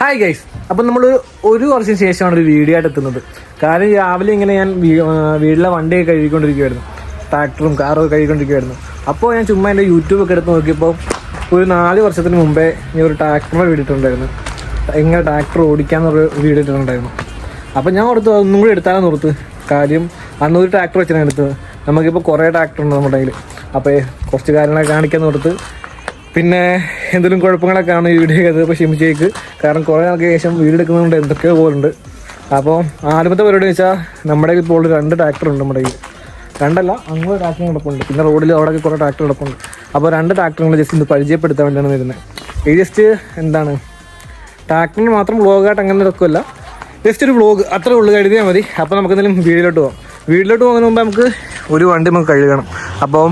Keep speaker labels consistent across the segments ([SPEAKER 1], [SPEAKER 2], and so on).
[SPEAKER 1] Hi guys അപ്പം നമ്മൾ ഒരു വർഷം ശേഷമാണ് ഒരു വീഡിയോ ആയിട്ട് എത്തുന്നത്. കാരണം രാവിലെ ഇങ്ങനെ ഞാൻ വീട്ടിലെ വണ്ടിയൊക്കെ കഴുകിക്കൊണ്ടിരിക്കുവായിരുന്നു. ട്രാക്ടറും കാറും ഒക്കെ കഴുകിക്കൊണ്ടിരിക്കുവായിരുന്നു. അപ്പോൾ ഞാൻ ചുമ്മാ എന്റെ യൂട്യൂബ് ഒക്കെ എടുത്ത് നോക്കിയപ്പോൾ ഒരു നാല് വർഷത്തിന് മുമ്പേ ഞാൻ ഒരു ട്രാക്ടറിനെ വീടിട്ടുണ്ടായിരുന്നു. എങ്ങനെ ട്രാക്ടർ ഓടിക്കാന്നൊരു വീഡിയോ ഇട്ടിട്ടുണ്ടായിരുന്നു. അപ്പം ഞാൻ ഓർത്ത് ഒന്നും കൂടി എടുത്താലും ഓർത്ത്. കാര്യം അന്ന് ഒരു ട്രാക്ടർ വെച്ചാണ് എടുത്തത്. നമുക്കിപ്പോൾ കുറേ ട്രാക്ടർ ഉണ്ട് നമ്മുടെ കയ്യിൽ. അപ്പോൾ കുറച്ച് കാര്യങ്ങളൊക്കെ കാണിക്കാൻ ഓർത്ത് പിന്നെ എന്തെങ്കിലും കുഴപ്പങ്ങളൊക്കെ ആണ് ഈ വീഡിയോ ചെയ്തത് അപ്പോൾ ക്ഷമിച്ചേക്ക് കാരണം കുറേ നാൾക്ക് ശേഷം വീഡിയോ എടുക്കുന്നതുകൊണ്ട് എന്തൊക്കെയോ പോലുണ്ട്. അപ്പോൾ ആദ്യത്തെ പരിപാടി വെച്ചാൽ നമ്മുടെ ഇപ്പോൾ രണ്ട് ട്രാക്ടർ ഉണ്ട് നമ്മുടെ കയ്യിൽ. രണ്ടല്ല അങ്ങോട്ട് ട്രാക്ടർ കിടപ്പുണ്ട്. പിന്നെ റോഡിൽ അവിടെ കുറേ ട്രാക്ടർ കിടപ്പുണ്ട്. അപ്പോൾ രണ്ട് ട്രാക്ടറുകൾ ജസ്റ്റ് ഇത് പരിചയപ്പെടുത്താൻ വേണ്ടിയാണ് വരുന്നത്. ഈ ജസ്റ്റ് എന്താണ്? ട്രാക്ടറിന് മാത്രം വ്ളോഗായിട്ട് അങ്ങനെ ഇതൊക്കെയല്ല ജസ്റ്റ് ഒരു വ്ളോഗ് അത്ര ഉള്ളു. കരുതിയാൽ മതി. അപ്പോൾ നമുക്ക് എന്തെങ്കിലും വീട്ടിലോട്ട് പോകാം വീട്ടിലോട്ട് പോകുന്നതിന് മുമ്പ് നമുക്ക് ഒരു വണ്ടി നമുക്ക് കഴുകണം. അപ്പോൾ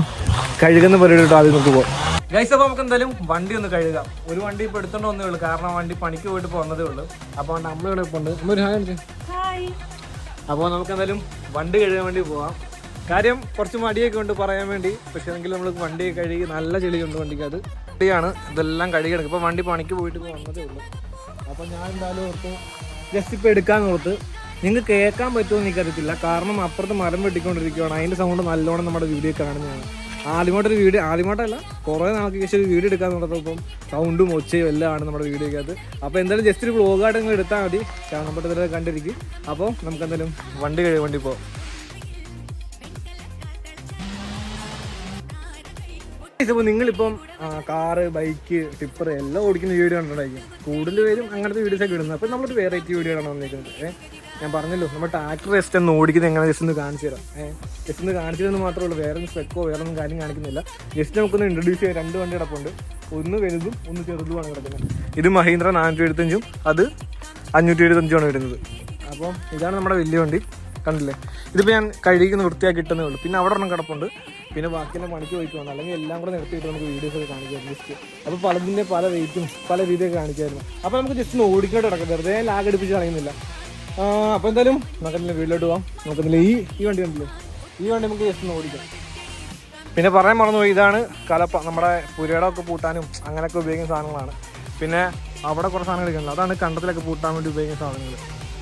[SPEAKER 1] കഴുകുന്ന പരിപാടി ആദ്യം നമുക്ക് പോകാം ഗൈസ് അപ്പോൾ നമുക്ക് എന്തായാലും വണ്ടി ഒന്ന് കഴുകാം. ഒരു വണ്ടി ഇപ്പോൾ എടുത്തോണ്ട് വന്നേ ഉള്ളൂ. കാരണം വണ്ടി പണിക്ക് പോയിട്ട് വന്നതേ ഉള്ളൂ. അപ്പോൾ നമ്മൾ ഇവിടെ ഇപ്പോൾ ഉണ്ട്. അപ്പോൾ നമുക്ക് എന്തായാലും വണ്ടി കഴുകാൻ വേണ്ടി പോവാം. കാര്യം കുറച്ച് മടിയൊക്കെ ഉണ്ട് പറയാൻ വേണ്ടി. പക്ഷേ എങ്കിൽ നമ്മൾ വണ്ടി കഴുകി നല്ല ചെളിയുണ്ട് അത് വണ്ടിയാണ്. ഇതെല്ലാം കഴുകിയെടുക്കും ഇപ്പോൾ വണ്ടി പണിക്ക് പോയിട്ട് വന്നതേ ഉള്ളൂ. അപ്പോൾ ഞാൻ എന്തായാലും ഓർത്ത് ജസ്റ്റ് ഇപ്പോൾ എടുക്കാൻ ഓർത്ത് നിങ്ങൾക്ക് കേൾക്കാൻ പറ്റുമോ എന്ന് എനിക്കറിയത്തില്ല. കാരണം അപ്പുറത്ത് മരം വെട്ടിക്കൊണ്ടിരിക്കുകയാണ് അതിന്റെ സൗണ്ട് നല്ലോണം നമ്മുടെ വീഡിയോ കാണുന്നതാണ്. ആദ്യമായിട്ടൊരു വീഡിയോ ആദ്യമായിട്ടല്ല കുറേ നാൾക്ക് ശേഷം ഒരു വീഡിയോ എടുക്കാൻ തുടങ്ങിയപ്പം സൗണ്ടും ഒച്ചയും എല്ലാം ആണ് നമ്മുടെ വീഡിയോക്കകത്ത് അപ്പോൾ എന്തായാലും ജസ്റ്റ് ഒരു വ്ളോഗായിട്ട് നിങ്ങൾ എടുത്താൽ മതി. കാണപ്പെട്ടതിലൊക്കെ കണ്ടിരിക്കും. അപ്പോൾ നമുക്ക് എന്തായാലും വണ്ടി കഴിയും വണ്ടി പോകാം ഇപ്പോൾ നിങ്ങളിപ്പം കാറ് ബൈക്ക് ടിപ്പർ എല്ലാം ഓടിക്കുന്ന വീഡിയോ കണ്ടിട്ടുണ്ടായിരിക്കും. കൂടുതൽ പേരും അങ്ങനത്തെ വീഡിയോസ് ഒക്കെ ഇടുന്നത്. അപ്പോൾ നമ്മളൊരു വെറൈറ്റി വീഡിയോ ആണ് വന്നിരിക്കുന്നത് ഞാൻ പറഞ്ഞല്ലോ നമ്മൾ ട്രാക്ടർ ജസ്റ്റ് ഒന്ന് ഓടിക്കുന്നത് എങ്ങനെ ജസ്റ്റ് ഒന്ന് കാണിച്ചു തരാം. ഏഹ് ജസ്റ്റ് ഒന്ന് കാണിച്ചു മാത്രമേ ഉള്ളൂ വേറെ സ്പെക്കോ വേറെ ഒന്നും കാര്യം കാണിക്കുന്നില്ല. ജസ്റ്റ് നമുക്കൊന്ന് ഇൻട്രൊഡ്യൂസ് ചെയ്യാം രണ്ട് വണ്ടി കിടപ്പുണ്ട്. ഒന്ന് വലുതും ഒന്ന് ചെറുതുമാണ് കിടക്കുന്നത്. ഇത് മഹീന്ദ്ര നാനൂറ്റി എഴുപത്തഞ്ചും അത് അഞ്ഞൂറ്റി എഴുപത്തഞ്ചുമാണ് വരുന്നത്. അപ്പോൾ ഇതാണ് നമ്മുടെ വലിയ വണ്ടി കണ്ടില്ലേ? ഇതിപ്പോൾ ഞാൻ കഴുകിക്കുന്ന വൃത്തിയാക്കി ഇട്ടെന്നേ ഉള്ളൂ. പിന്നെ അവിടെ ഒരെണ്ണം കിടപ്പുണ്ട്. പിന്നെ ബാക്കിയെല്ലാം പണിക്ക് പോയിക്ക് വന്നു. അല്ലെങ്കിൽ എല്ലാം കൂടെ നിർത്തിയിട്ട് നമുക്ക് വീഡിയോസ് ഒക്കെ കാണിക്കാം ജസ്റ്റ് അപ്പോൾ പലതിന്റെ പല വെയിറ്റും പല രീതിയൊക്കെ കാണിക്കായിരുന്നു. അപ്പോൾ നമുക്ക് ജസ്റ്റ് ഒന്ന് ഓടിക്കോട്ട് കിടക്കാം വെറുതെ ലാഗ് അടിപ്പിച്ച് കളയുന്നില്ല. അപ്പോൾ എന്തായാലും നമുക്കെന്തെങ്കിലും വീട്ടിലോട്ട് പോകാം നമുക്കെന്തെങ്കിലും ഈ ഈ വണ്ടി ഉണ്ടല്ലോ ഈ വണ്ടി നമുക്ക് ജസ്റ്റ് ഓടിക്കാം. പിന്നെ പറയാൻ മറന്നുപോയി ഇതാണ് കലപ്പ. നമ്മുടെ പുരയിടമൊക്കെ പൂട്ടാനും അങ്ങനെയൊക്കെ ഉപയോഗിക്കുന്ന സാധനങ്ങളാണ്. പിന്നെ അവിടെ കുറേ സാധനങ്ങൾ എടുക്കുന്നുണ്ട് അതാണ് കണ്ടത്തിലൊക്കെ പൂട്ടാൻ വേണ്ടി ഉപയോഗിക്കുന്ന സാധനങ്ങൾ.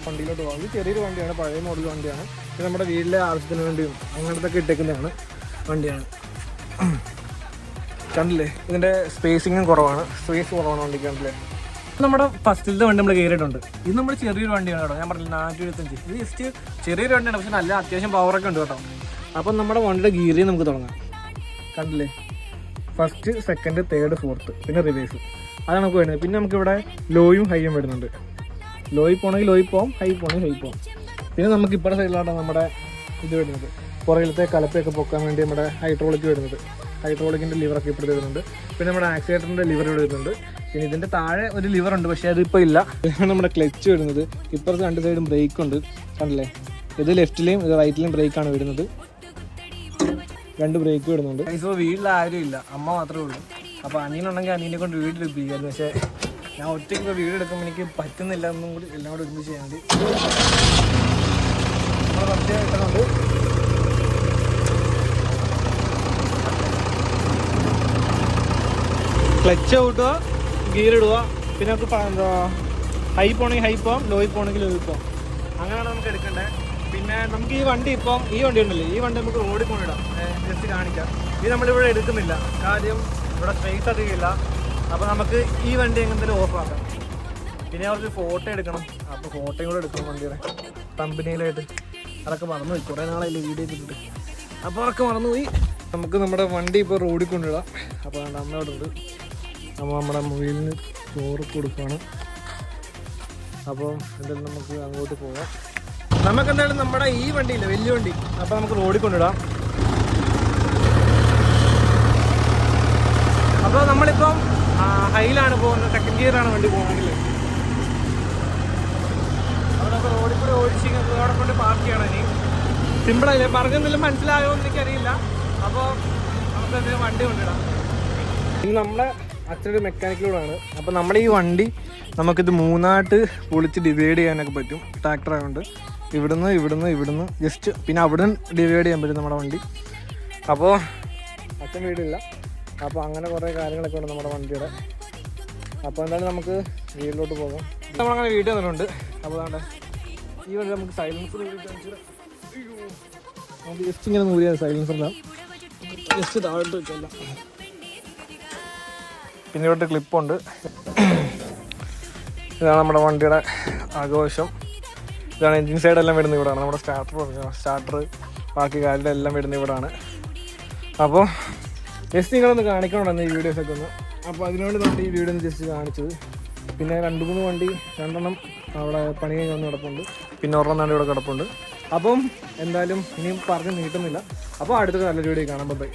[SPEAKER 1] വണ്ടിയിലോട്ട് പോകാം ഇത് ചെറിയൊരു വണ്ടിയാണ് പഴയ മോഡൽ വണ്ടിയാണ്. ഇത് നമ്മുടെ വീട്ടിലെ ആവശ്യത്തിന് വേണ്ടിയും അങ്ങനത്തെ ഒക്കെ ഇട്ടേക്കുന്നതാണ് വണ്ടിയാണ്. കണ്ടില്ലേ? ഇതിന്റെ സ്പേസിങ്ങും കുറവാണ്. സ്പേസ് കുറവാണ് വണ്ടിക്ക് കണ്ടില്ലേ? നമ്മുടെ ഫസ്റ്റിലത്തെ വണ്ടി നമ്മൾ കയറിയിട്ടുണ്ട്. ഇത് നമ്മൾ ചെറിയൊരു വണ്ടിയാണ് കേട്ടോ. ഞാൻ പറഞ്ഞില്ല നാനൂറ്റി എഴുപത്തഞ്ച് ഇത് ജസ്റ്റ് ചെറിയൊരു വണ്ടിയാണ് പക്ഷെ നല്ല അത്യാവശ്യം പവറൊക്കെ ഉണ്ട് കേട്ടോ. അപ്പം നമ്മുടെ വണ്ടിയുടെ ഗീറി നമുക്ക് തുടങ്ങാം. കണ്ടില്ലേ? ഫസ്റ്റ് സെക്കൻഡ് തേർഡ് ഫോർത്ത് പിന്നെ റിവേഴ്സ് അതാണ് നമുക്ക് വരുന്നത് പിന്നെ നമുക്ക് ഇവിടെ ലോയും ഹൈയും വരുന്നുണ്ട്. ലോയിൽ പോകണമെങ്കിൽ ലോയിൽ പോകാം ഹൈ പോകണമെങ്കിൽ ഹൈ പോകാം പിന്നെ നമുക്ക് ഇപ്പോഴത്തെ സൈഡിലാണ് നമ്മുടെ ഇത് വരുന്നത്. പുറകിലത്തെ കലപ്പയൊക്കെ പൊക്കാൻ വേണ്ടി നമ്മുടെ ഹൈഡ്രോളിക് വരുന്നത്. ഹൈഡ്രോളിക്കിന്റെ ലിവറൊക്കെ ഇപ്പോഴത്തെ വരുന്നുണ്ട്. പിന്നെ നമ്മുടെ ആക്സിലേറ്ററിന്റെ ലിവർ ഇവിടെ വരുന്നുണ്ട്. പിന്നെ ഇതിന്റെ താഴെ ഒരു ലിവർ ഉണ്ട് പക്ഷേ അതിപ്പോൾ ഇല്ല. ഇതാണ് നമ്മുടെ ക്ലച്ച് വരുന്നത്. ഇപ്പുറത്ത് രണ്ട് സൈഡും ബ്രേക്ക് ഉണ്ട്. കണ്ടില്ലേ? ഇത് ലെഫ്റ്റിലെയും ഇത് റൈറ്റിലെയും ബ്രേക്കാണ് വരുന്നത്. രണ്ട് ബ്രേക്ക് വരുന്നുണ്ട്. ഇപ്പോൾ വീട്ടിൽ ആരും ഇല്ല. അമ്മ മാത്രമേ ഉള്ളൂ. അപ്പോൾ അനിയനുണ്ടെങ്കിൽ അനിയനെ കൊണ്ട് വീട്ടിലെത്തിക്കായിരുന്നു പക്ഷേ ഞാൻ ഒറ്റയ്ക്ക് ഇപ്പോൾ വീട് എടുക്കുമ്പോൾ എനിക്ക് പറ്റുന്നില്ല. എന്നും കൂടി എല്ലാം കൂടി ഒരുമിച്ച് ചെയ്യാൻ നമ്മൾ ക്ലച്ച് ഔട്ടുക ഗിയർ ഇടുക പിന്നെ നമുക്ക് എന്താ ഹൈ പോണെങ്കിൽ ഹൈ പോവാം ലോയിൽ പോണെങ്കിൽ ലോയിൽ പോവാം. അങ്ങനെയാണ് നമുക്ക് എടുക്കേണ്ടത് പിന്നെ നമുക്ക് ഈ വണ്ടി ഇപ്പം ഈ വണ്ടി ഉണ്ടല്ലോ ഈ വണ്ടി നമുക്ക് റോഡിൽ കൊണ്ടിടാം ജസ്റ്റ് കാണിക്കാം. ഇത് നമ്മളിവിടെ എടുക്കുന്നില്ല. കാര്യം ഇവിടെ സ്പേസ് അധികമില്ല അപ്പോൾ നമുക്ക് ഈ വണ്ടി എങ്ങനെന്തെങ്കിലും ഓഫ് ആക്കാം. പിന്നെ അവർക്ക് ഫോട്ടോ എടുക്കണം. അപ്പോൾ ഫോട്ടോയും കൂടെ എടുക്കണം വണ്ടിയുടെ. കമ്പനിയിലായിട്ട് അതൊക്കെ മറന്നുപോയി. കുറേ നാളായില്ലേ വീഡിയോ ചെയ്തിട്ട് അപ്പോൾ അതൊക്കെ മറന്നുപോയി. നമുക്ക് നമ്മുടെ വണ്ടി ഇപ്പോൾ റോഡിൽ കൊണ്ടിടാം അപ്പോൾ ഉണ്ട് അമ്മ നമ്മുടെ മൊബൈലിന് ചോറ് കൊടുക്കുകയാണ്. അപ്പോൾ എന്തായാലും നമുക്ക് അങ്ങോട്ട് പോകാം. നമുക്ക് എന്തായാലും നമ്മുടെ ഈ വണ്ടിയില്ല വലിയ വണ്ടി അപ്പോൾ നമുക്ക് റോഡിൽ കൊണ്ടിടാം അപ്പോൾ നമ്മളിപ്പം ഹൈലാണ് പോകുന്നത് സെക്കൻഡ് ഗിയറാണ് വണ്ടി പോകുന്നത്. അവിടെ റോഡിൽ കൂടെ ഓടിച്ച് അവിടെ കൊണ്ട് പാർക്ക് ചെയ്യണം ഇനി. സിമ്പിളല്ലേ പറഞ്ഞെന്തെങ്കിലും മനസ്സിലായോ എന്ന് എനിക്കറിയില്ല. അപ്പോൾ നമുക്ക് വണ്ടി കൊണ്ടിടാം ഇനി നമ്മുടെ അച്ഛനൊരു മെക്കാനിക്കിലൂടെയാണ് അപ്പോൾ നമ്മുടെ ഈ വണ്ടി നമുക്കിത് മൂന്നായിട്ട് പൊളിച്ച് ഡിവൈഡ് ചെയ്യാനൊക്കെ പറ്റും. ട്രാക്ടർ ആയതുകൊണ്ട് ഇവിടുന്ന് ഇവിടുന്ന് ഇവിടുന്ന്. ജസ്റ്റ് പിന്നെ അവിടുന്ന് ഡിവൈഡ് ചെയ്യാൻ പറ്റും നമ്മുടെ വണ്ടി. അപ്പോൾ അച്ഛൻ വീടില്ല. അപ്പോൾ അങ്ങനെ കുറേ കാര്യങ്ങളൊക്കെ ഉണ്ട് നമ്മുടെ വണ്ടിയുടെ. അപ്പോൾ എന്തായാലും നമുക്ക് വീട്ടിലോട്ട് പോകാം. നമ്മളങ്ങനെ വീട്ടിൽ വന്നിട്ടുണ്ട്. അപ്പോൾ അതുകൊണ്ട് ഈ വണ്ടി നമുക്ക് സൈലൻസർ നമുക്ക് ജസ്റ്റ് ഇങ്ങനെ മൂടിയാൽ സൈലൻസറിലാണ് ജസ്റ്റ് താഴോട്ട് വെച്ചല്ല പിന്നെ ഇവിടെ ക്ലിപ്പുണ്ട് ഇതാണ് നമ്മുടെ വണ്ടിയുടെ ആഘോഷം. ഇതാണ് എൻജിൻ സൈഡ് എല്ലാം വരുന്നത് ഇവിടെയാണ് നമ്മുടെ സ്റ്റാർട്ടർ സ്റ്റാർട്ടർ ബാക്കി കാലിന്റെ എല്ലാം വരുന്നത് ഇവിടെയാണ് അപ്പോൾ ജസ്റ്റ് നിങ്ങളൊന്ന് കാണിക്കണമെന്ന് ഈ വീഡിയോസൊക്കെ ഒന്ന്? അപ്പോൾ അതിനോട് നമ്മൾ ഈ വീഡിയോ ഒന്ന് ജസ്റ്റ് കാണിച്ചത്. പിന്നെ രണ്ട് മൂന്ന് വണ്ടി രണ്ടെണ്ണം അവിടെ പണി കഴിഞ്ഞ് വന്ന് കിടപ്പുണ്ട്. പിന്നെ ഒരെണ്ണം ഇവിടെ കിടപ്പുണ്ട്. അപ്പം എന്തായാലും ഇനിയും പറഞ്ഞ് നീട്ടുന്നില്ല. അപ്പോൾ അടുത്ത നല്ല വീഡിയോ കാണാം. ബൈ